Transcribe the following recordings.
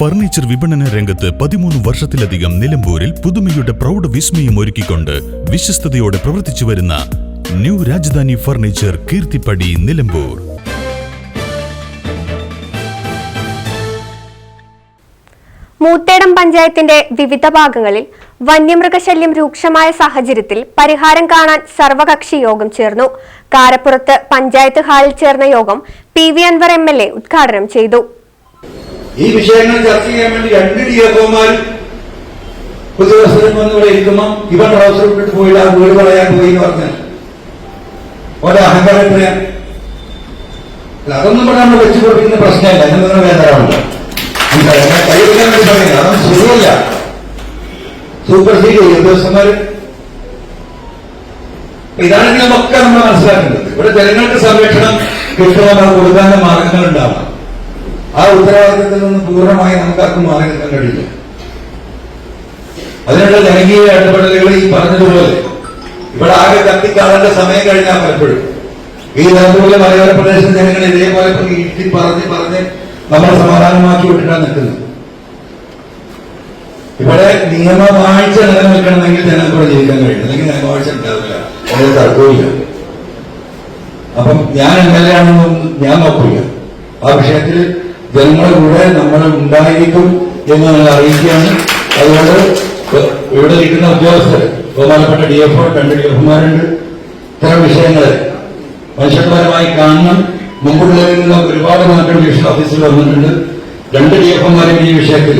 Furniture വിപണന രംഗത്ത് പതിമൂന്ന് വർഷത്തിലധികം നിലമ്പൂരിൽ പുതുമയുടെ പ്രൗഢ വിസ്മയം ഒരുക്കിക്കൊണ്ട് വിശ്വസ്തയോടെ പ്രവർത്തിച്ചു വരുന്ന ന്യൂ രാജധാനി ഫർണിച്ചർ കീർത്തിപ്പടി നിലമ്പൂർ. മൂത്തേടം പഞ്ചായത്തിന്റെ വിവിധ ഭാഗങ്ങളിൽ വന്യമൃഗശല്യം രൂക്ഷമായ സാഹചര്യത്തിൽ പരിഹാരം കാണാൻ സർവകക്ഷി യോഗം ചേർന്നു. കാരപ്പുറത്ത് പഞ്ചായത്ത് ഹാളിൽ ചേർന്ന യോഗം P V Anwar M L A ഉദ്ഘാടനം ചെയ്തു. ഈ വിഷയങ്ങൾ ചർച്ച ചെയ്യാൻ വേണ്ടി രണ്ട് ഡി എഫ്ഒമാർ പുതുവത്സരം വന്ന് ഇവിടെ ഇരിക്കുമ്പോൾ ഇവൻ ട്രൗസർ ഇട്ടിട്ട് പോയില്ല വീട് പറയാൻ പോയി എന്ന് പറഞ്ഞാൽ ഓരോ അഹങ്കാരത്തിന് അതൊന്നും പറഞ്ഞാൽ നമ്മൾ വെച്ചു കൊടുക്കുന്ന പ്രശ്നമല്ല. എന്ന് നിങ്ങൾ വേദനമുണ്ട് കൈവയ്ക്കാൻ വേണ്ടി പറയുന്നത് അതൊന്നും ശരിയല്ല സൂപ്പർ സീഡ് ഉദ്യോഗസ്ഥന്മാര് ഇതാണെങ്കിലും ഒക്കെ നമ്മൾ മനസ്സിലാക്കേണ്ടത്. ഇവിടെ ജനങ്ങൾക്ക് സംരക്ഷണം കിട്ടുവാൻ കൊടുക്കാനുള്ള മാർഗങ്ങൾ ഉണ്ടാവണം ആ ഉത്തരവാദിത്തത്തിൽ നിന്ന് പൂർണമായി നമുക്കാർക്കും മാറി നിൽക്കാൻ കഴിയില്ല. അതിനുള്ള ജനകീയ ഇടപെടലുകൾ ഈ പറഞ്ഞതുപോലെ ഇവിടെ ആകെ കത്തിക്കാളേണ്ട സമയം കഴിഞ്ഞാൽ പലപ്പോഴും. ഈ നിലമ്പൂരിലെ മലയോര പ്രദേശത്തെ ജനങ്ങൾ ഇതേപോലെ ഇട്ടി പറഞ്ഞ് പറഞ്ഞ് നമ്മൾ സമാധാനമാക്കി വിട്ടിട്ടാണ് നിൽക്കുന്നത്. ഇവിടെ നിയമവാഴ്ച നിലനിൽക്കണമെങ്കിൽ ജനങ്ങൾക്ക് ജീവിക്കാൻ കഴിയും അല്ലെങ്കിൽ നിയമവാഴ്ച ഉണ്ടാവില്ല. അതിന് തർക്കവുമില്ല. അപ്പം ഞാൻ എം എൽ എ ആണെന്നൊന്നും ഞാൻ നോക്കില്ല ആ വിഷയത്തിൽ ജനങ്ങളുടെ കൂടെ നമ്മൾ ഉണ്ടായിരിക്കും എന്ന് നിങ്ങൾ അറിയിക്കുകയാണ്. അതുകൊണ്ട് ഇവിടെ ഇരിക്കുന്ന ഉദ്യോഗസ്ഥർ ബഹുമാനപ്പെട്ട ഡി എഫ് ഒ രണ്ട് ഡി എഫ്മാരുണ്ട് ഇത്തരം വിഷയങ്ങളെ മനുഷ്യപരമായി കാണണം. മുമ്പുള്ളവരിൽ നിന്ന് ഒരുപാട് മാറ്റം ഡിവിഷൻ ഓഫീസിൽ വന്നിട്ടുണ്ട്. രണ്ട് ഡി എഫ്മാരും ഈ വിഷയത്തിൽ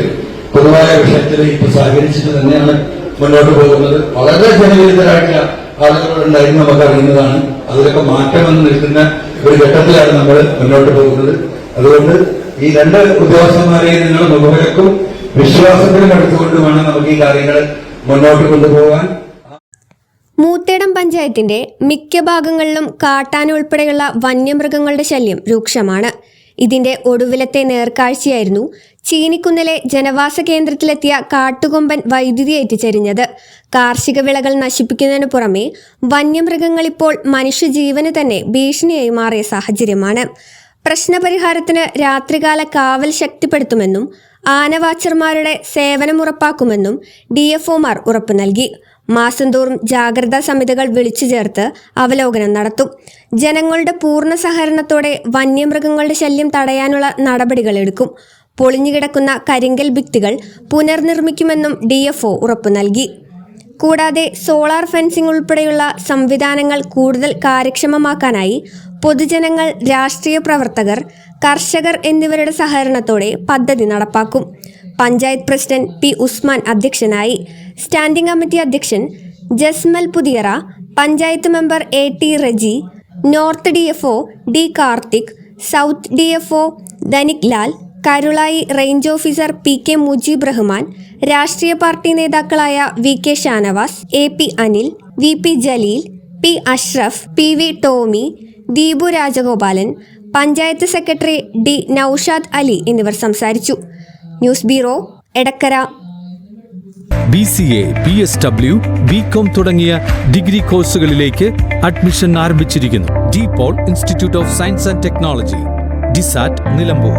പൊതുവായ വിഷയത്തിൽ ഇപ്പൊ സഹകരിച്ചിട്ട് തന്നെയാണ് മുന്നോട്ട് പോകുന്നത്. വളരെ ജനവിരുദ്ധരായിട്ടുള്ള ആളുകളുണ്ടായിരുന്നു നമുക്ക് അറിയുന്നതാണ്. അതിലൊക്കെ മാറ്റം വന്ന് നിൽക്കുന്ന ഒരു ഘട്ടത്തിലാണ് നമ്മൾ മുന്നോട്ട് പോകുന്നത്. അതുകൊണ്ട് ഈ രണ്ട് ഉദ്യോഗസ്ഥന്മാരെയും നിങ്ങൾ മുഖവിലക്കും വിശ്വാസത്തിലും എടുത്തുകൊണ്ട് വേണം നമുക്ക് ഈ കാര്യങ്ങൾ മുന്നോട്ട് കൊണ്ടുപോകാൻ. മൂത്തേടം പഞ്ചായത്തിന്റെ മിക്ക ഭാഗങ്ങളിലും കാട്ടാന ഉൾപ്പെടെയുള്ള വന്യമൃഗങ്ങളുടെ ശല്യം രൂക്ഷമാണ്. ഇതിന്റെ ഒടുവിലത്തെ നേർക്കാഴ്ചയായിരുന്നു ചീനിക്കുന്നിലെ ജനവാസ കേന്ദ്രത്തിലെത്തിയ കാട്ടുകൊമ്പൻ വൈദ്യുതി ഏറ്റുചരിഞ്ഞത് കാർഷിക വിളകൾ നശിപ്പിക്കുന്നതിനു പുറമെ വന്യമൃഗങ്ങളിപ്പോൾ മനുഷ്യജീവന് തന്നെ ഭീഷണിയായി മാറിയ സാഹചര്യമാണ്. പ്രശ്നപരിഹാരത്തിന് രാത്രികാല കാവൽ ശക്തിപ്പെടുത്തുമെന്നും ആനവാച്ചർമാരുടെ സേവനം ഉറപ്പാക്കുമെന്നും ഡി എഫ്ഒമാർ ഉറപ്പു നൽകി. മാസം തോറും ജാഗ്രതാ സമിതികൾ വിളിച്ചു ചേർത്ത് അവലോകനം നടത്തും. ജനങ്ങളുടെ പൂർണ സഹകരണത്തോടെ വന്യമൃഗങ്ങളുടെ ശല്യം തടയാനുള്ള നടപടികൾ എടുക്കും. പൊളിഞ്ഞുകിടക്കുന്ന കരിങ്കൽ ഭിത്തികൾ പുനർനിർമ്മിക്കുമെന്നും ഡി എഫ്ഒ ഉറപ്പു നൽകി. കൂടാതെ സോളാർ ഫെൻസിംഗ് ഉൾപ്പെടെയുള്ള സംവിധാനങ്ങൾ കൂടുതൽ കാര്യക്ഷമമാക്കാനായി പൊതുജനങ്ങൾ രാഷ്ട്രീയ പ്രവർത്തകർ കർഷകർ എന്നിവരുടെ സഹകരണത്തോടെ പദ്ധതി നടപ്പാക്കും. പഞ്ചായത്ത് പ്രസിഡന്റ് പി ഉസ്മാൻ അധ്യക്ഷനായി സ്റ്റാൻഡിംഗ് കമ്മിറ്റി അധ്യക്ഷൻ Jasmal Puthiyara panchayat member A T Reji north D F D Karthik south D F O Dhanik Lal Karulai range officer P K Mujeeb Rahman രാഷ്ട്രീയ പാർട്ടി നേതാക്കളായ V K Shanavas A P Anil V P Jaleel P Ashraf P V Tomy Deepu Rajagopalan panchayat secretary D Noushad Ali എന്നിവർ സംസാരിച്ചു. News bureau Edakkara. B C A B S W B com തുടങ്ങിയ degree കോഴ്സുകളിലേക്ക് admission ആരംഭിച്ചിരിക്കുന്നു. De Paul Institute of Science and Technology DiSAT Nilambur.